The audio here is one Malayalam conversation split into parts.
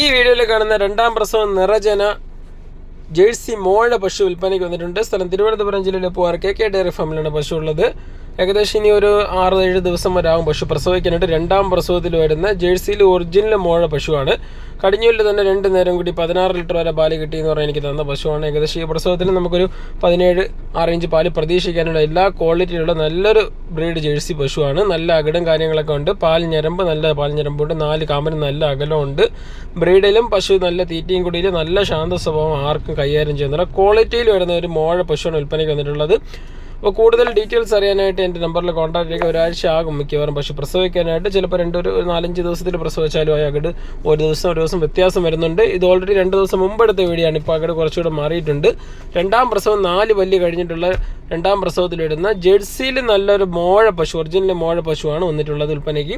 ഈ വീഡിയോയിൽ കാണുന്ന രണ്ടാം പ്രസവം നിറജന ജേഴ്സി മോളുടെ പശു വിൽപ്പനയ്ക്ക് വന്നിട്ടുണ്ട്. സ്ഥലം തിരുവനന്തപുരം ജില്ലയിലെ പൂവാർ കെ കെ ഡയറി ഫാമിലാണ് പശു ഉള്ളത്. ഏകദേശം ഇനി ഒരു ആറ് ഏഴ് ദിവസം വരെ ആകും പശു പ്രസവിക്കാനായിട്ട്. രണ്ടാം പ്രസവത്തിൽ വരുന്ന ജേഴ്സിയിൽ ഒറിജിനൽ മോഴ പശുവാണ്. കടിഞ്ഞൂലിൽ തന്നെ രണ്ട് നേരം കൂടി പതിനാറ് ലിറ്റർ വരെ പാൽ കിട്ടി എന്ന് പറഞ്ഞാൽ എനിക്ക് തന്ന പശുവാണ്. ഏകദേശം ഈ പ്രസവത്തിൽ നമുക്കൊരു പതിനേഴ് ആറ് ഇഞ്ച് പാൽ പ്രതീക്ഷിക്കാനുള്ള എല്ലാ ക്വാളിറ്റിയിലുള്ള നല്ലൊരു ബ്രീഡ് ജേഴ്സി പശുവാണ്. നല്ല അകടും കാര്യങ്ങളൊക്കെ ഉണ്ട്. പാൽ ഞരമ്പ് നല്ല പാൽ ഞരമ്പുണ്ട്. നാല് കാമ്പിന് നല്ല അകലമുണ്ട്. ബ്രീഡിലും പശു നല്ല തീറ്റയും കുടിയിൽ നല്ല ശാന്ത സ്വഭാവം ആർക്കും കൈകാര്യം ചെയ്യുന്നില്ല. ക്വാളിറ്റിയിൽ വരുന്ന ഒരു മോഴ പശുവാണ് വിൽപ്പനയ്ക്ക് വന്നിട്ടുള്ളത്. അപ്പോൾ കൂടുതൽ ഡീറ്റെയിൽസ് അറിയാനായിട്ട് എന്റെ നമ്പറിൽ കോൺടാക്ട് ചെയ്യുക. ഒരാഴ്ച ആകും മിക്കവാറും പക്ഷേ പ്രസവിക്കാനായിട്ട്. ചിലപ്പോൾ രണ്ട് ഒരു നാലഞ്ച് ദിവസത്തിൽ പ്രസവിച്ചാലും അകട് ഒരു ദിവസം ഒരു ദിവസം വ്യത്യാസം വരുന്നുണ്ട്. ഇത് ഓൾറെഡി രണ്ട് ദിവസം മുമ്പ് എടുത്ത വീഡിയോ ആണ് ഇപ്പോൾ അകട് കുറച്ചുകൂടെ മാറിയിട്ടുണ്ട്. രണ്ടാം പ്രസവം നാല് വലിയ കഴിഞ്ഞിട്ടുള്ള രണ്ടാം പ്രസവത്തിലിടുന്ന ജേഴ്സിയിൽ നല്ലൊരു മോഴ പശു ഒറിജിനൽ മോഴ പശുവാണ് വന്നിട്ടുള്ളത് വിൽപ്പനയ്ക്ക്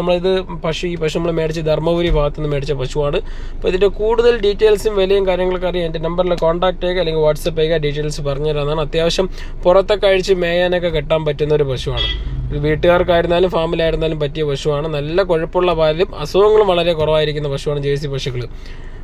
നമ്മളിത് പശു ഈ പശു നമ്മൾ മേടിച്ച് ധർമ്മപുരി ഭാഗത്ത് നിന്ന് മേടിച്ച പശുവാണ്. അപ്പോൾ ഇതിന്റെ കൂടുതൽ ഡീറ്റെയിൽസും വിലയും കാര്യങ്ങളൊക്കെ അറിയാം. എന്റെ നമ്പറിൽ കോൺടാക്ട് ചെയ്യുക അല്ലെങ്കിൽ വാട്സപ്പ് ചെയ്യുക. ഡീറ്റെയിൽസ് പറഞ്ഞു തരാമെന്നാണ് അത്യാവശ്യം പുറത്തൊക്കെ അഴിച്ച് മേയാനൊക്കെ കെട്ടാൻ പറ്റുന്ന ഒരു പശുവാണ്. വീട്ടുകാർക്കായിരുന്നാലും ഫാമിലായിരുന്നാലും പറ്റിയ പശുവാണ്. നല്ല കുഴപ്പമുള്ള പാലും അസുഖങ്ങളും വളരെ കുറവായിരിക്കുന്ന പശുവാണ് ജേഴ്സി പശുക്കൾ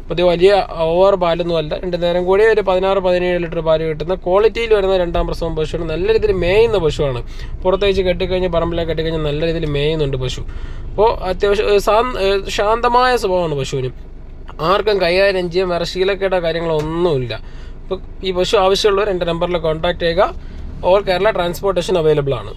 അപ്പോൾ ഇത് വലിയ ഓവർ പാലൊന്നും അല്ല. രണ്ട് നേരം കൂടി ഒരു പതിനാറ് പതിനേഴ് ലിറ്റർ പാൽ കിട്ടുന്ന ക്വാളിറ്റിയിൽ വരുന്ന രണ്ടാം പ്രസവം പശുവാണ്. നല്ല രീതിയിൽ മേയുന്ന പശുവാണ്. പുറത്തേക്ക് കെട്ടിക്കഴിഞ്ഞ് പറമ്പിലേക്ക് കെട്ടിക്കഴിഞ്ഞാൽ നല്ല രീതിയിൽ മേയുന്നുണ്ട് പശു. അപ്പോൾ അത്യാവശ്യം ശാന്തമായ സ്വഭാവമാണ് പശുവിന്. ആർക്കും കൈകാര്യം ചെയ്യാൻ വേറെ ശീലക്കേട കാര്യങ്ങളൊന്നുമില്ല അപ്പോൾ ഈ പശു ആവശ്യമുള്ളവർ എന്റെ നമ്പറിൽ കോൺടാക്ട് ചെയ്യുക. ഓൾ കേരള ട്രാൻസ്പോർട്ടേഷൻ അവൈലബിൾ ആണ്.